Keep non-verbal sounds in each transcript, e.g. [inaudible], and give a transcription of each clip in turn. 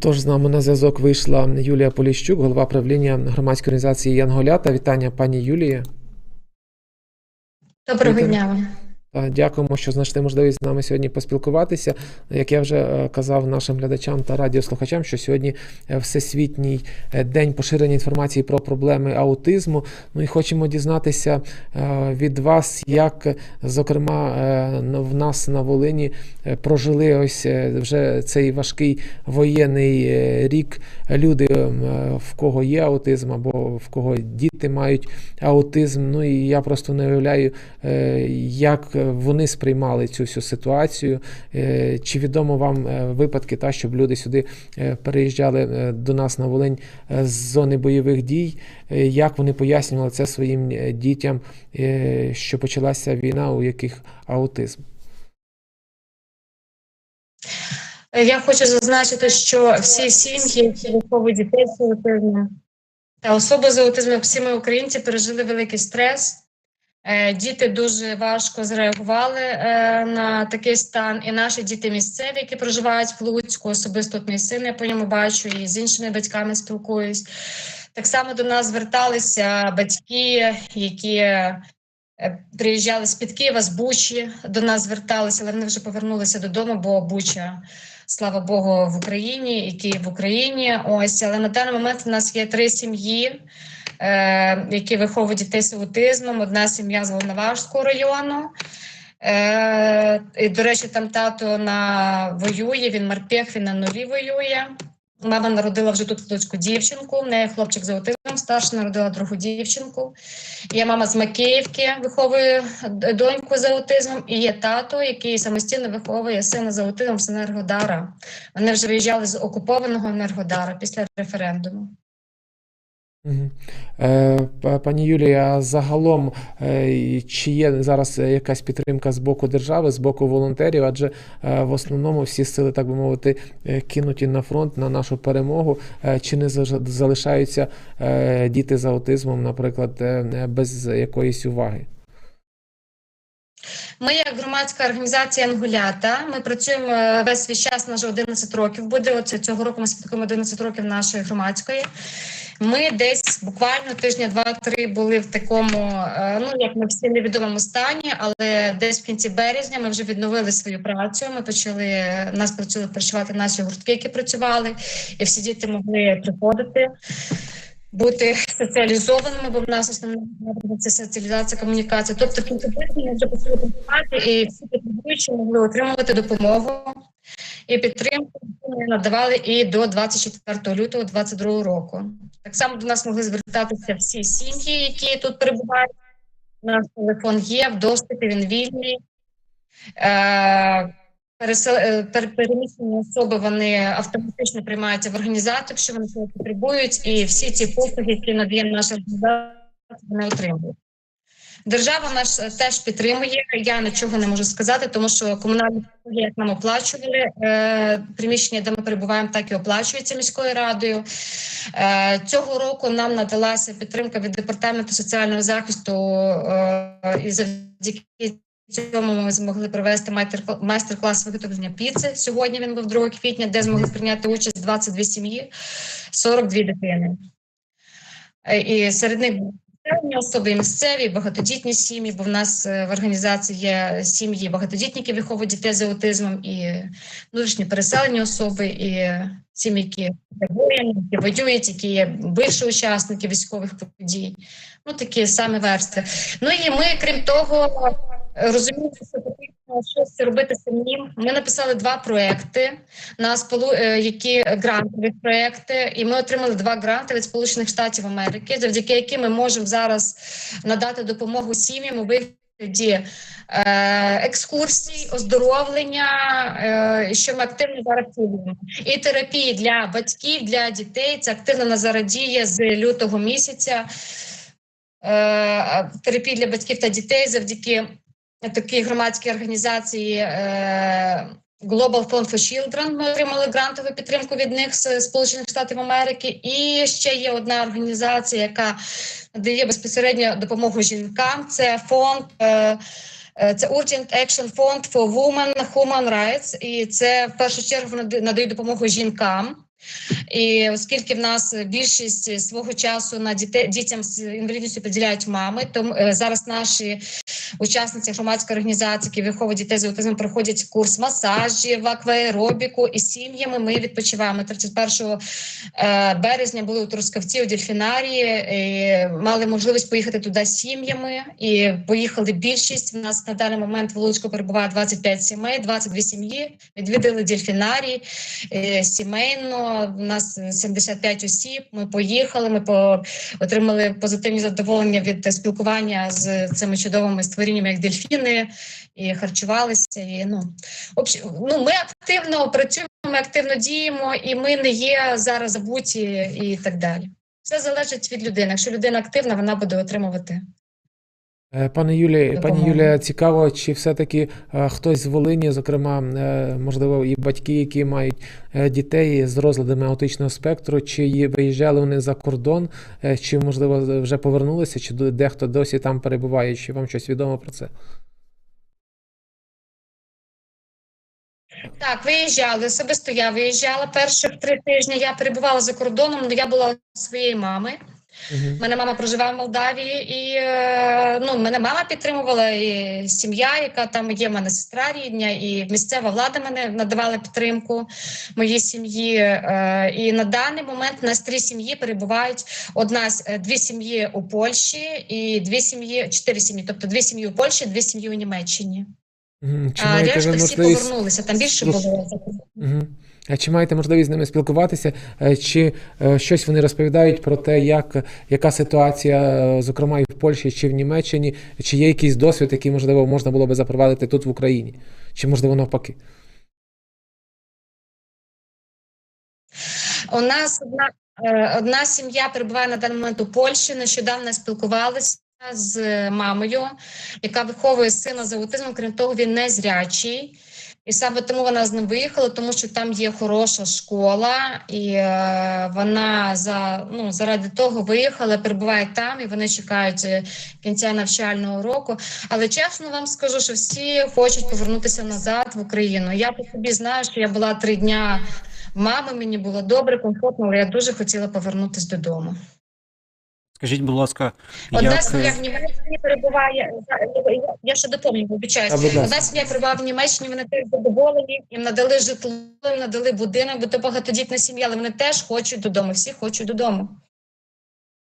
Отож, з нами на зв'язок вийшла Юлія Поліщук, голова правління громадської організації Янголята. Вітання, пані Юлії. Доброго дня вам. Дякуємо, що знайшли можливість з нами сьогодні поспілкуватися. Як я вже е, казав нашим глядачам та радіослухачам, що сьогодні е, всесвітній е, день поширення інформації про проблеми аутизму. Ну і хочемо дізнатися від вас, як, зокрема, в нас на Волині прожили ось вже цей важкий воєнний рік. Люди, в кого є аутизм, або в кого діти мають аутизм. Ну і я просто не уявляю, як вони сприймали цю всю ситуацію. Е, Чи відомо вам е, випадки, та щоб люди сюди е, переїжджали е, до нас на Волинь е, з зони бойових дій? Е, Як вони пояснювали це своїм е, дітям, е, що почалася війна, у яких аутизм? Я хочу зазначити, що всі сім'ї, які дітей з аутизмом та особи з аутизмом, всі ми українці пережили великий стрес. Е, Діти дуже важко зреагували е, на такий стан. І наші діти місцеві, які проживають в Луцьку, особисто от мій син, я по ньому бачу, і з іншими батьками спілкуюсь. Так само до нас зверталися батьки, які е, приїжджали з-під Києва, з Бучі, до нас зверталися, але вони вже повернулися додому, бо Буча, слава Богу, в Україні і Київ в Україні. Ось, але на даний момент у нас є три сім'ї, які виховують дітей з аутизмом. Одна сім'я з Волноваського району. Е, і, до речі, там тато на воює, він морпех, він на нулі воює. Мама народила вже тут Луцьку дівчинку. В неї хлопчик з аутизмом старша народила другу дівчинку. Є мама з Макіївки, виховує доньку з аутизмом, і є тато, який самостійно виховує сина з аутизмом з Енергодара. Вони вже виїжджали з окупованого Енергодара після референдуму. Е, Пані Юлія, загалом, е, чи є зараз якась підтримка з боку держави, з боку волонтерів? Адже е, в основному всі сили, так би мовити, кинуті на фронт на нашу перемогу. Чи не залишаються діти з аутизмом, наприклад, без якоїсь уваги? Ми, як громадська організація Ангулята, ми працюємо весь свій час, на вже 11 років буде. Оце цього року ми святкуємо 11 років нашої громадської. Ми десь буквально тижня два-три були в такому, е, ну як ми всі невідомому стані, але десь в кінці березня ми вже відновили свою працю. Ми почали нас почали працювати наші гуртки, які працювали, і всі діти могли приходити. Бути соціалізованими, бо в нас основна це соціалізація, комунікація. Тобто, ми вже почали працювати, і всі потребуючі могли отримувати допомогу і підтримку ми надавали і до 24 лютого 2022 року. Так само до нас могли звертатися всі сім'ї, які тут перебувають. Наш телефон є в доступі, він вільний. Е, е, пер- переміщені особи вони автоматично приймаються в організацію, якщо вони цього потребують, і всі ці послуги, які надає наша організація, вони отримують. Держава наш е, теж підтримує. Я нічого не можу сказати, тому що комунальні послуги, як нам оплачували е, приміщення, де ми перебуваємо, так і оплачується міською радою. Е, цього року нам надалася підтримка від департаменту соціального захисту, і завдяки цьому ми змогли провести майстер- майстер-клас виготовлення піци. Сьогодні він був 2 квітня, де змогли прийняти участь 22 сім'ї, 42 дитини. І серед них Певні особи місцеві, багатодітні сім'ї, бо в нас е, в організації є сім'ї багатодітні, які виховують дітей з аутизмом, і внутрішні переселені особи, і сім'ї, які воєнні, які воюють, які є бивші учасники військових подій. Ну такі саме версти. Ну і ми, крім того, розуміємо, що щось робити самим. Ми написали два проекти на сполу, е, які грантові проекти, і ми отримали два гранти від Сполучених Штатів Америки, завдяки яким ми можемо зараз надати допомогу сім'ям у вигляді е, екскурсій, оздоровлення, е, що ми активно зараз цілуємо. І терапії для батьків, для дітей. Це активно на зараз діє з лютого місяця. Терапії для батьків та дітей завдяки такій громадській організації. Е, Global Fund for Children, ми отримали грантову підтримку від них з Сполучених Штатів Америки. І ще є одна організація, яка надає безпосередньо допомогу жінкам. Це фонд. е, е, Це Urgent Action Fund for Women Human Rights, і це в першу чергу надають допомогу жінкам, І оскільки в нас більшість свого часу на дітей дітям з інвалідністю поділяють мами, то зараз наші учасниці громадської організації, які виховують дітей з аутизмом, проходять курс масажів, акваеробіку і сім'ями. Ми відпочиваємо 31 е, березня. Були у Трускавці у дельфінарії, і мали можливість поїхати туди сім'ями. І поїхали більшість. У нас на даний момент в Луцьку перебуває 25 сімей, 22 сім'ї. Відвідали дельфінарій е, сімейно. У нас 75 осіб. Ми поїхали. Ми по отримали позитивні задоволення від спілкування з цими чудовими створіннями, як дельфіни, і харчувалися. І ну ну ми активно працюємо, ми активно діємо, і ми не є зараз забуті і так далі. Все залежить від людини. Якщо людина активна, вона буде отримувати. Е, Пане Юлі, пані Юлія, цікаво, чи все-таки е, хтось з Волині, зокрема, е, можливо, і батьки, які мають дітей з розладами аутичного спектру, чи виїжджали вони за кордон, чи можливо вже повернулися, чи дехто досі там перебуває, чи вам щось відомо про це? Так, виїжджали. Особисто я виїжджала. Перших три тижні я перебувала за кордоном, але я була своєї мами. Угу. Мене мама проживає в Молдавії, і е, ну, мене мама підтримувала, і сім'я, яка там є, в мене сестра рідня, і місцева влада мене надавала підтримку моїй сім'ї. Е, і на даний момент у нас три сім'ї перебувають. Одна з- е, дві сім'ї у Польщі і дві сім'ї, чотири сім'ї, тобто дві сім'ї у Польщі, дві сім'ї у Німеччині. Чи а решта всі можливість повернулися. Там більше було. Угу. А чи маєте можливість з ними спілкуватися? Е, Чи е, щось вони розповідають про те, як, яка ситуація, е, зокрема, і в Польщі чи в Німеччині, чи є якийсь досвід, який, можливо, можна було би запровадити тут в Україні? Чи можливо навпаки? У нас одна, е, одна сім'я перебуває на даний момент у Польщі. Нещодавно спілкувалися з мамою, яка виховує сина з аутизмом. Крім того, він не зрячий. І саме тому вона з ним виїхала, тому що там є хороша школа, і е, вона за ну заради того виїхала, перебуває там, і вони чекають е, кінця навчального року. Але чесно вам скажу, що всі хочуть повернутися назад в Україну. Я по собі знаю, що я була три дня мами, мені було добре, комфортно, але я дуже хотіла повернутися додому. Скажіть, будь ласка, Одна як сім'я е, в Німеччині перебуває. я- ще доповню, вибачаюсь. Одна сім'я перебуває в Німеччині, вони теж задоволені, їм надали житло, їм надали будинок, бо то багатодітна сім'я, але вони теж хочуть додому. Всі хочуть додому.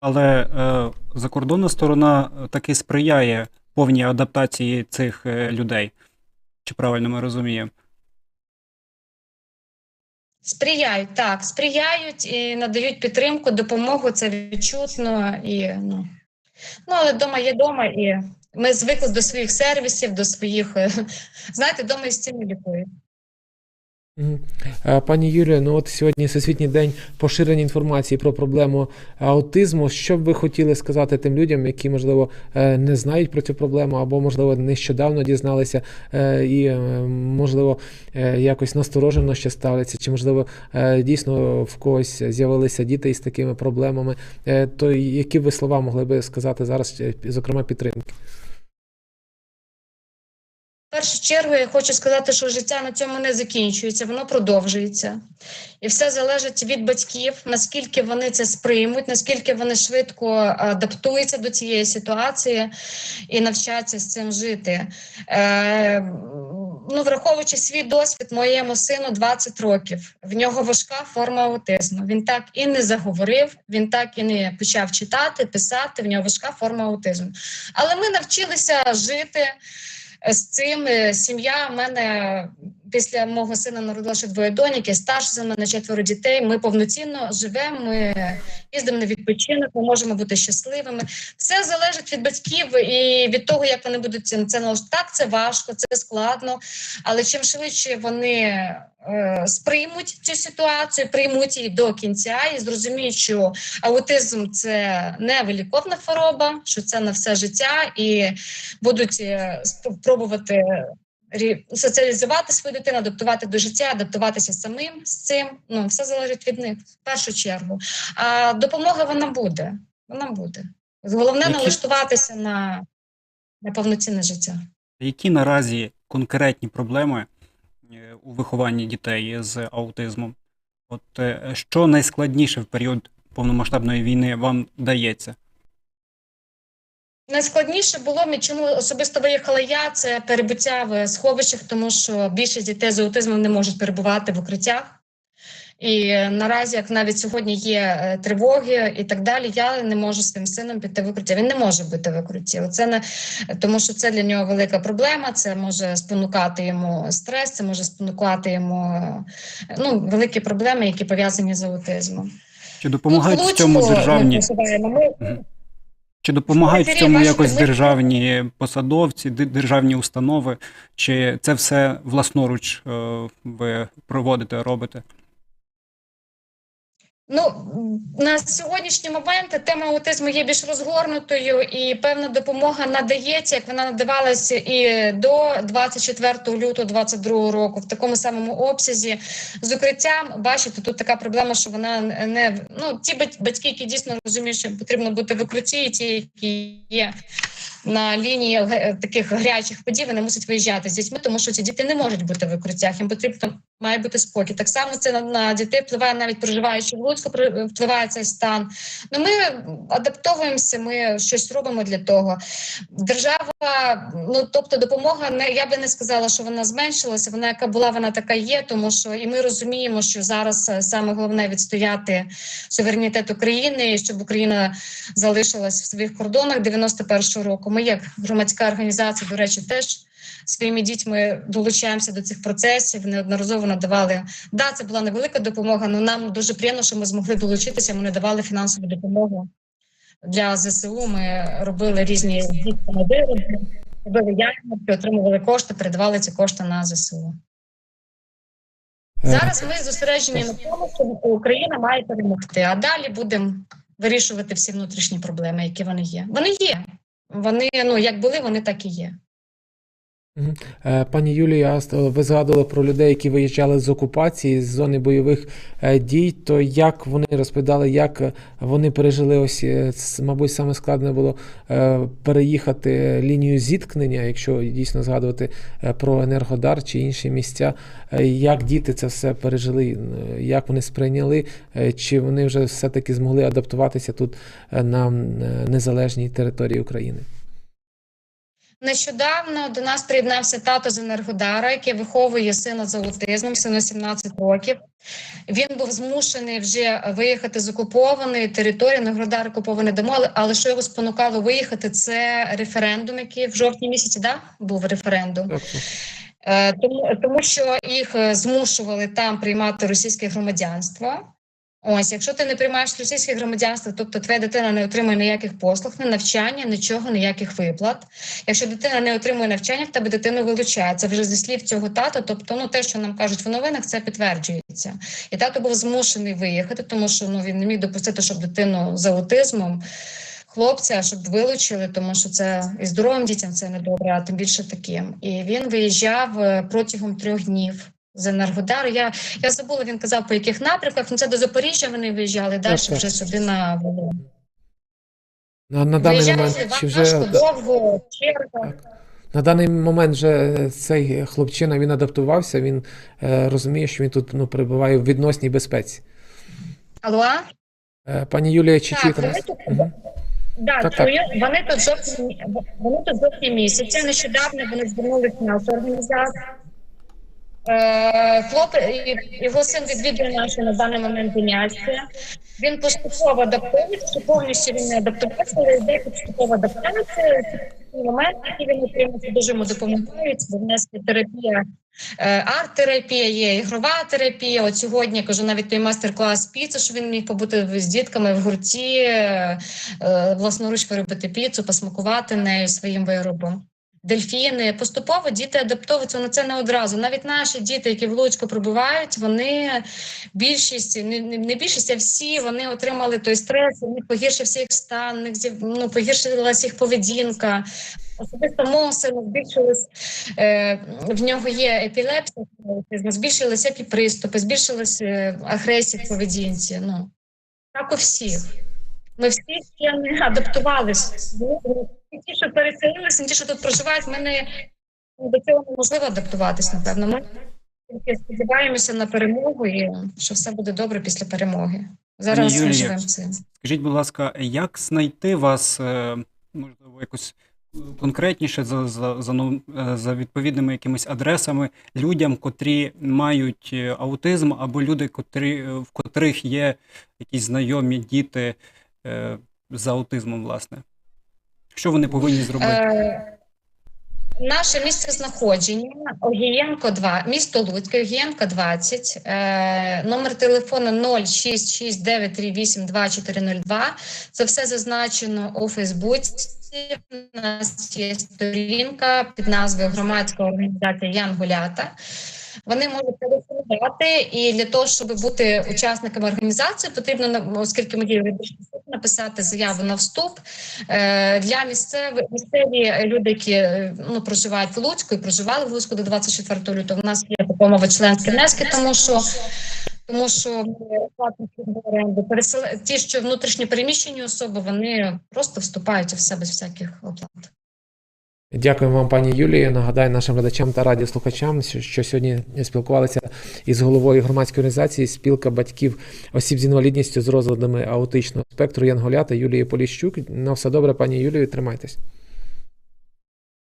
але е, закордонна сторона е, таки сприяє повній адаптації цих е, людей? Чи правильно ми розуміємо? Сприяють так, сприяють і надають підтримку, допомогу. Це відчутно і ну. Ну, але вдома є вдома, і ми звикли до своїх сервісів, до своїх. [laughs] Знаєте, вдома і стіни лікують. Е, Пані Юлія, ну от сьогодні Всесвітній день поширення інформації про проблему аутизму. Що б ви хотіли сказати тим людям, які, можливо, е, не знають про цю проблему, або, можливо, нещодавно дізналися е, і, можливо, якось насторожено ще ставляться, чи, можливо, дійсно в когось з'явилися діти із такими проблемами, то які ви слова могли би сказати зараз, зокрема, підтримки? Першу чергу я хочу сказати, що життя на цьому не закінчується, воно продовжується. І все залежить від батьків, наскільки вони це сприймуть, наскільки вони швидко адаптуються до цієї ситуації і навчаться з цим жити. Е, ну, враховуючи свій досвід, моєму сину 20 років. В нього важка форма аутизму. Він так і не заговорив, він так і не почав читати, писати. В нього важка форма аутизму. Але ми навчилися жити з цим е, сім'я в мене після мого сина народила ще двоє доньки, старше за мене четверо дітей. Ми повноцінно живемо. Ми їздимо на відпочинок, ми можемо бути щасливими. Все залежить від батьків і від того, як вони будуть це налаштовувати. Так, це важко, це складно, але чим швидше вони сприймуть цю ситуацію, приймуть її до кінця і зрозуміють, що аутизм це не виліковна хвороба, що це на все життя, і будуть е, спробувати соціалізувати свою дитину, адаптувати до життя, адаптуватися самим з цим. Ну все залежить від них в першу чергу. А допомога вона буде. Вона буде. Головне Які- налаштуватися на, на повноцінне життя. Які наразі конкретні проблеми е, у вихованні дітей з аутизмом? От е, що найскладніше в період повномасштабної війни вам дається? Найскладніше було мені, чому особисто виїхала я. Це перебуття в сховищах, тому що більшість дітей з аутизмом не можуть перебувати в укриттях. І наразі, як навіть сьогодні є е, тривоги і так далі, я не можу своїм сином піти в укриття. Він не може бути в укритті. Це не тому, що це для нього велика проблема. Це може спонукати йому стрес, це може спонукати йому е, ну, великі проблеми, які пов'язані з аутизмом. Чи допомагають в цьому державні? Ми Мгм. Чи допомагають в цьому якось державні посадовці, державні установи? Чи це все власноруч е, ви проводите, робите? Ну на сьогоднішній момент тема аутизму є більш розгорнутою, і певна допомога надається, як вона надавалася і до 24 лютого 2022 року, в такому самому обсязі. З укриттям бачите, тут така проблема, що вона не ну ті бать- батьки, які дійсно розуміють, що потрібно бути в укритті, і ті, які є. На лінії г- таких гарячих подій вони мусять виїжджати з дітьми, тому що ці діти не можуть бути в укриттях. Їм потрібно має бути спокій. Так само це на, на дітей впливає навіть проживаючи в Луцьку, при- впливає цей стан. Ну ми адаптовуємося, ми щось робимо для того. Держава, ну тобто, допомога не я би не сказала, що вона зменшилася. Вона яка була, вона така є, тому що і ми розуміємо, що зараз е, саме головне відстояти суверенітет України, щоб Україна залишилась в своїх кордонах 91-го року. Ми, як громадська організація, до речі, теж своїми дітьми долучаємося до цих процесів. Неодноразово надавали. Да, це була невелика допомога, але нам дуже приємно, що ми змогли долучитися. Ми надавали фінансову допомогу для ЗСУ. Ми робили різні дітки робили ярмарки, отримували кошти, передавали ці кошти на ЗСУ. Е, Зараз ми зосереджені на тому, що Україна має перемогти, а далі будемо вирішувати всі внутрішні проблеми, які вони є. Вони є. Вони ну як були, вони так і є. Е, Пані Юлія, ви згадували про людей, які виїжджали з окупації, з зони бойових е, дій. То як вони розповідали, як вони пережили ось, е, мабуть, саме складне було переїхати лінію зіткнення, якщо дійсно згадувати про Енергодар чи інші місця. Як діти це все пережили, як вони сприйняли, чи вони вже все-таки змогли адаптуватися тут на незалежній території України? Нещодавно до нас приєднався тато з Енергодара, який виховує сина з аутизмом, сину 17 років. Він був змушений вже виїхати з окупованої території. Енергодар окупований домо, але- але що його спонукало виїхати? Це референдум, який в жовтні місяці да, був референдум. Так. Е, Тому, тому що їх е, змушували там приймати російське громадянство. Ось, якщо ти не приймаєш російське громадянство, тобто твоя дитина не отримує ніяких послуг, не навчання, нічого, ніяких виплат. Якщо дитина не отримує навчання, в тебе дитину вилучають. Це вже зі слів цього тата. Тобто, ну те, що нам кажуть в новинах, це підтверджується. І тато був змушений виїхати, тому що ну він не міг допустити, щоб дитину з аутизмом. Хлопця, щоб вилучили, тому що це і здоровим дітям це не добре, а тим більше таким. І він виїжджав е, протягом трьох днів з Енергодару. Я, я забула, він казав, по яких напрямках. Ну, це до Запоріжжя вони виїжджали, далі так. вже сюди на Волинь. На, на даний Виїжджали момент чи вже довго, черга. На даний момент вже цей хлопчина він адаптувався, він е, розуміє, що він тут ну, перебуває в відносній безпеці. Алло? Е, пані Юлія, чи Так, чуєте вони нас? да, Так, так. вони тут жовтні, вони тут жовтні місяці. Нещодавно вони звернулися нашу організацію. Е, Хлопець його син відвідує нашу на даний момент заняття. Він поступово адаптується, повністю він не адаптувався, але йде поступово адаптація. Момент, які він отримав, дуже йому допомагають, бо в нас є терапія, е, арт-терапія, є ігрова терапія. От сьогодні я кажу навіть той майстер-клас піци, що він міг побути з дітками в гурті, е, власноруч виробити піцу, посмакувати нею своїм виробом. Дельфіни поступово діти адаптовуються на це не одразу. Навіть наші діти, які в Луцьку пробувають, вони більшість, не, не більшість, а всі вони отримали той стрес, у них погіршився їх стан, них ну, погіршилася їх поведінка. Особисто мого сина збільшилось, е, в нього є епілепсія, збільшилися епіприступи, збільшилася е, агресія в поведінці. Ну, так у всіх. Ми всі ще не адаптувалися. Ті, що переселилися, ті, що тут проживають, ми не до цього неможливо адаптуватись, напевно. Ми таки сподіваємося на перемогу і що все буде добре після перемоги. Зараз ми живемо цим. Скажіть, будь ласка, як знайти вас, е, можливо, якось конкретніше за, за, за, ну, е, за відповідними якимись адресами людям, котрі мають е, аутизм, або люди, котрі, е, в котрих є якісь знайомі діти е, з аутизмом, власне? Що вони повинні зробити? Е, Наше місце знаходження Огієнко 2, місто Луцьк, Огієнко 20, е, номер телефону 0669382402. Це все зазначено у Фейсбуці. У нас є сторінка під назвою Громадська організація Янгулята. Вони можуть телефонувати, і для того, щоб бути учасниками організації, потрібно оскільки ми діємо написати заяву на вступ Е, для місцевих місцеві люди, які е, ну проживають в Луцьку і проживали в Луцьку до 24 лютого. У нас є мова членські внески, тому що тому що оренди. Пересел... ті, що внутрішньо переміщені особи, вони просто вступають у все без всяких оплат. Дякуємо вам, пані Юлії. Нагадаю нашим глядачам та радіослухачам, що що сьогодні спілкувалися із головою громадської організації спілка батьків осіб з інвалідністю з розладами аутичного спектру Янголята Юлії Поліщук. На все добре, пані Юлію, тримайтесь.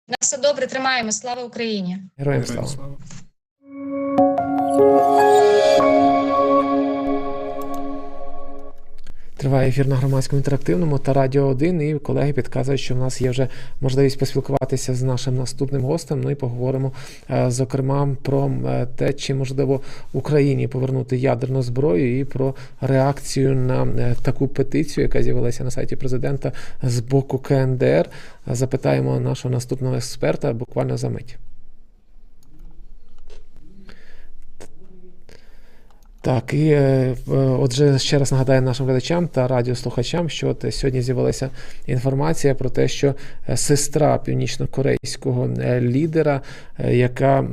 На все добре, тримаємо. Слава Україні! Героям Героям слава. Триває ефір на громадському інтерактивному та Радіо 1. І колеги підказують, що в нас є вже можливість поспілкуватися з нашим наступним гостем. Ну і поговоримо, е, зокрема, про е, те, чи можливо Україні повернути ядерну зброю, і про реакцію на е, таку петицію, яка з'явилася на сайті президента з боку КНДР. Запитаємо нашого наступного експерта буквально за мить. Так, і е, отже, ще раз нагадаю нашим глядачам та радіослухачам, що от сьогодні з'явилася інформація про те, що е, сестра північнокорейського е, лідера, е, яка